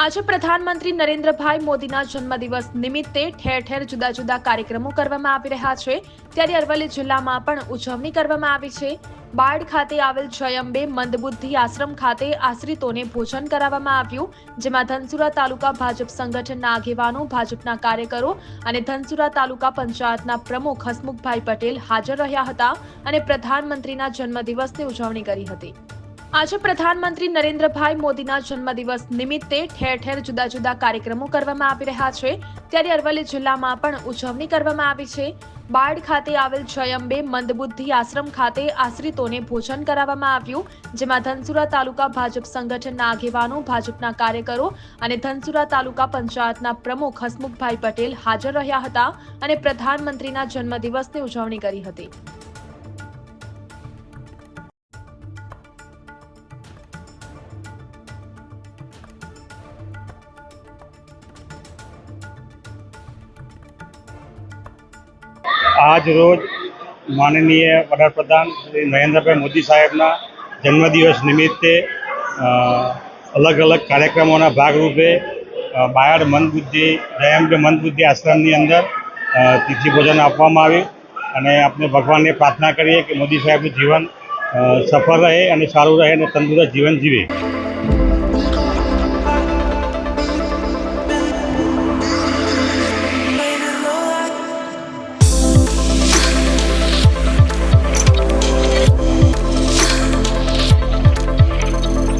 આજે પ્રધાનમંત્રી નરેન્દ્રભાઈ મોદીના જન્મદિવસ નિમિત્તે ઠેર ઠેર જુદા જુદા કાર્યક્રમો કરવામાં આવી રહ્યા છે. ત્યારે અરવલ્લી જિલ્લામાં પણ ઉજવણી કરવામાં આવી છે. બાળ ખાતે આવેલ જયંબે મંદબુદ્ધિ આશ્રમ ખાતે આશ્રિતોને ભોજન કરાવવામાં આવ્યું, જેમાં ધનસુરા તાલુકા ભાજપ સંગઠનના આગેવાનો, ભાજપના કાર્યકરો અને ધનસુરા તાલુકા પંચાયતના પ્રમુખ હસમુખભાઈ પટેલ હાજર રહ્યા હતા અને પ્રધાનમંત્રીના જન્મદિવસની ઉજવણી કરી હતી. આજે પ્રધાનમંત્રી નરેન્દ્રભાઈ મોદીના જન્મદિવસ નિમિત્તે ઠેર ઠેર જુદા જુદા કાર્યક્રમો કરવામાં આવી રહ્યા છે. ત્યારે અરવલ્લી જિલ્લામાં પણ ઉજવણી કરવામાં આવી છે. બાળ ખાતે આવેલ જયંબે મંદબુદ્ધિ આશ્રમ ખાતે આશ્રિતોને ભોજન કરાવવામાં આવ્યું, જેમાં ધનસુરા તાલુકા ભાજપ સંગઠનના આગેવાનો, ભાજપના કાર્યકરો અને ધનસુરા તાલુકા પંચાયતના પ્રમુખ હસમુખભાઈ પટેલ હાજર રહ્યા હતા અને પ્રધાનમંત્રીના જન્મદિવસની ઉજવણી કરી હતી. આજ રોજ માનનીય વડાપ્રધાન શ્રી નરેન્દ્રભાઈ મોદી સાહેબના જન્મદિવસ નિમિત્તે અલગ અલગ કાર્યક્રમોના ભાગરૂપે બાયડ મંદબુદ્ધિ જયંબે મંદબુદ્ધિ આશ્રમની અંદર તિથિ ભોજન આપવામાં આવ્યું અને આપણે ભગવાનને પ્રાર્થના કરીએ કે મોદી સાહેબનું જીવન સફળ રહે અને સારું રહે અને તંદુરસ્ત જીવન જીવે.